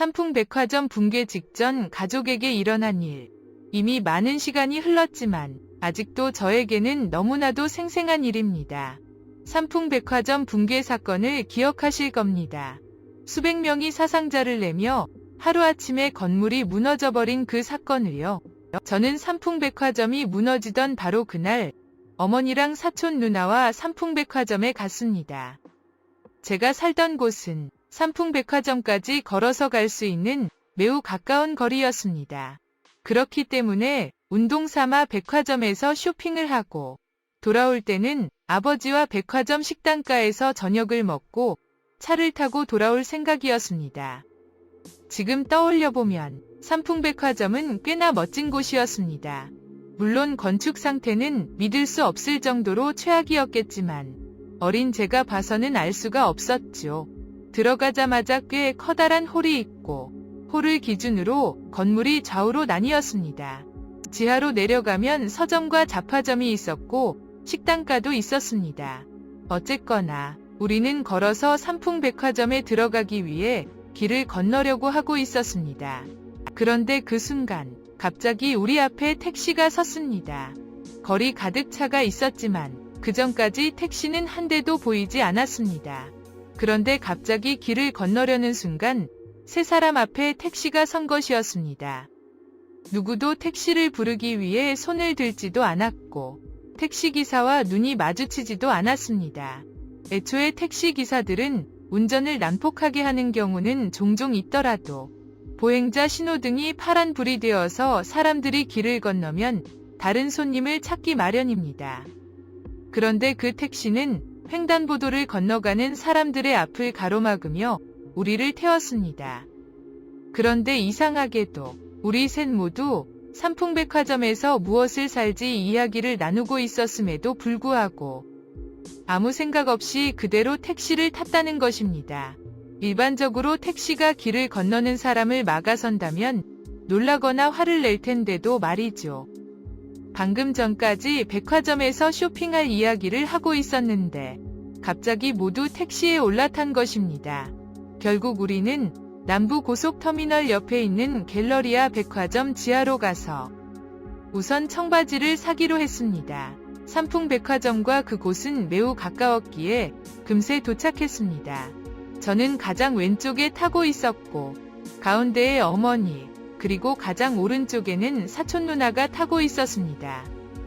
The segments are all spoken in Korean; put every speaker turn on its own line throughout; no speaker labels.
삼풍백화점 붕괴 직전 가족에게 일어난 일. 이미 많은 시간이 흘렀지만 아직도 저에게는 너무나도 생생한 일입니다. 삼풍백화점 붕괴 사건을 기억하실 겁니다. 수백 명이 사상자를 내며 하루아침에 건물이 무너져버린 그 사건을요. 저는 삼풍백화점이 무너지던 바로 그날 어머니랑 사촌 누나와 삼풍백화점에 갔습니다. 제가 살던 곳은 삼풍백화점까지 걸어서 갈 수 있는 매우 가까운 거리였습니다. 그렇기 때문에 운동 삼아 백화점에서 쇼핑을 하고 돌아올 때는 아버지와 백화점 식당가에서 저녁을 먹고 차를 타고 돌아올 생각이었습니다. 지금 떠올려 보면 삼풍백화점은 꽤나 멋진 곳이었습니다. 물론 건축 상태는 믿을 수 없을 정도로 최악이었겠지만 어린 제가 봐서는 알 수가 없었죠. 들어가자마자 꽤 커다란 홀이 있고 홀을 기준으로 건물이 좌우로 나뉘었습니다. 지하로 내려가면 서점과 잡화점이 있었고 식당가도 있었습니다. 어쨌거나 우리는 걸어서 삼풍백화점에 들어가기 위해 길을 건너려고 하고 있었습니다. 그런데 그 순간 갑자기 우리 앞에 택시가 섰습니다. 거리 가득 차가 있었지만 그 전까지 택시는 한 대도 보이지 않았습니다. 그런데 갑자기 길을 건너려는 순간 세 사람 앞에 택시가 선 것이었습니다. 누구도 택시를 부르기 위해 손을 들지도 않았고 택시기사와 눈이 마주치지도 않았습니다. 애초에 택시기사들은 운전을 난폭하게 하는 경우는 종종 있더라도 보행자 신호등이 파란 불이 되어서 사람들이 길을 건너면 다른 손님을 찾기 마련입니다. 그런데 그 택시는 횡단보도를 건너가는 사람들의 앞을 가로막으며 우리를 태웠습니다. 그런데 이상하게도 우리 셋 모두 삼풍백화점에서 무엇을 살지 이야기를 나누고 있었음에도 불구하고 아무 생각 없이 그대로 택시를 탔다는 것입니다. 일반적으로 택시가 길을 건너는 사람을 막아선다면 놀라거나 화를 낼 텐데도 말이죠. 방금 전까지 백화점에서 쇼핑할 이야기를 하고 있었는데 갑자기 모두 택시에 올라탄 것입니다. 결국 우리는 남부 고속터미널 옆에 있는 갤러리아 백화점 지하로 가서 우선 청바지를 사기로 했습니다. 삼풍백화점과 그곳은 매우 가까웠기에 금세 도착했습니다. 저는 가장 왼쪽에 타고 있었고 가운데에 어머니 그리고 가장 오른쪽에는 사촌 누나가 타고 있었습니다.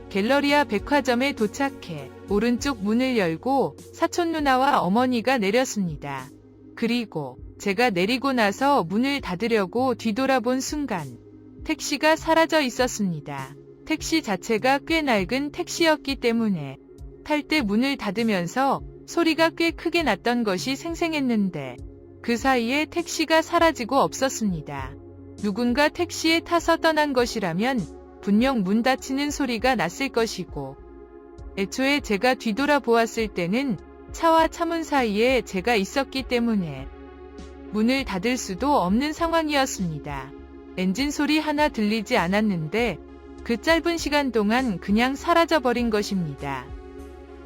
갤러리아 백화점에 도착해 오른쪽 문을 열고 사촌 누나와 어머니가 내렸습니다. 그리고 제가 내리고 나서 문을 닫으려고 뒤돌아본 순간 택시가 사라져 있었습니다. 택시 자체가 꽤 낡은 택시였기 때문에 탈 때 문을 닫으면서 소리가 꽤 크게 났던 것이 생생했는데 그 사이에 택시가 사라지고 없었습니다. 누군가 택시에 타서 떠난 것이라면 분명 문 닫히는 소리가 났을 것이고 애초에 제가 뒤돌아 보았을 때는 차와 차문 사이에 제가 있었기 때문에 문을 닫을 수도 없는 상황이었습니다. 엔진 소리 하나 들리지 않았는데 그 짧은 시간 동안 그냥 사라져버린 것입니다.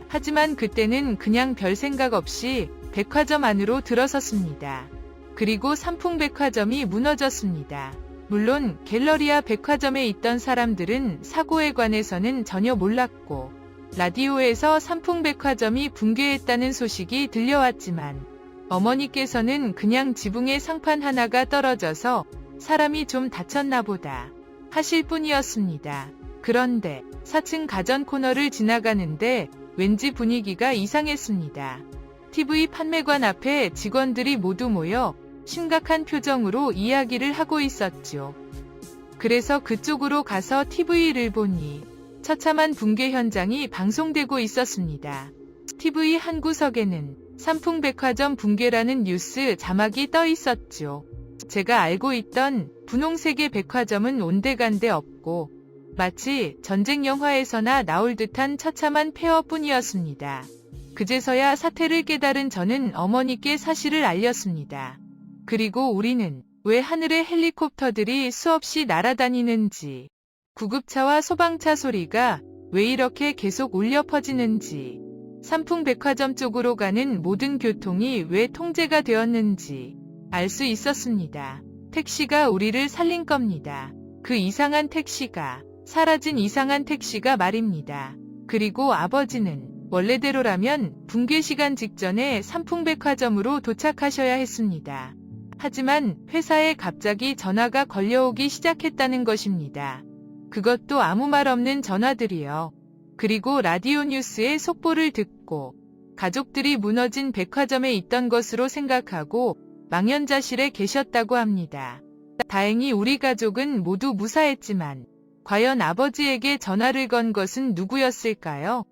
하지만 그때는 그냥 별 생각 없이 백화점 안으로 들어섰습니다. 그리고 삼풍백화점이 무너졌습니다. 물론 갤러리아 백화점에 있던 사람들은 사고에 관해서는 전혀 몰랐고 라디오에서 삼풍백화점이 붕괴했다는 소식이 들려왔지만 어머니께서는 그냥 지붕에 상판 하나가 떨어져서 사람이 좀 다쳤나 보다 하실 뿐이었습니다. 그런데 4층 가전 코너를 지나가는데 왠지 분위기가 이상했습니다. TV 판매관 앞에 직원들이 모두 모여 심각한 표정으로 이야기를 하고 있었죠. 그래서 그쪽으로 가서 TV를 보니 처참한 붕괴 현장이 방송되고 있었습니다. TV 한 구석에는 삼풍백화점 붕괴라는 뉴스 자막이 떠 있었죠. 제가 알고 있던 분홍색의 백화점은 온데간데 없고 마치 전쟁 영화에서나 나올 듯한 처참한 폐허뿐이었습니다. 그제서야 사태를 깨달은 저는 어머니께 사실을 알렸습니다. 그리고 우리는 왜 하늘에 헬리콥터들이 수없이 날아다니는지, 구급차와 소방차 소리가 왜 이렇게 계속 울려 퍼지는지, 삼풍백화점 쪽으로 가는 모든 교통이 왜 통제가 되었는지 알 수 있었습니다. 택시가 우리를 살린 겁니다. 그 이상한 택시가, 사라진 이상한 택시가 말입니다. 그리고 아버지는 원래대로라면 붕괴 시간 직전에 삼풍백화점으로 도착하셔야 했습니다. 하지만 회사에 갑자기 전화가 걸려오기 시작했다는 것입니다. 그것도 아무 말 없는 전화들이요. 그리고 라디오 뉴스의 속보를 듣고 가족들이 무너진 백화점에 있던 것으로 생각하고 망연자실에 계셨다고 합니다. 다행히 우리 가족은 모두 무사했지만 과연 아버지에게 전화를 건 것은 누구였을까요?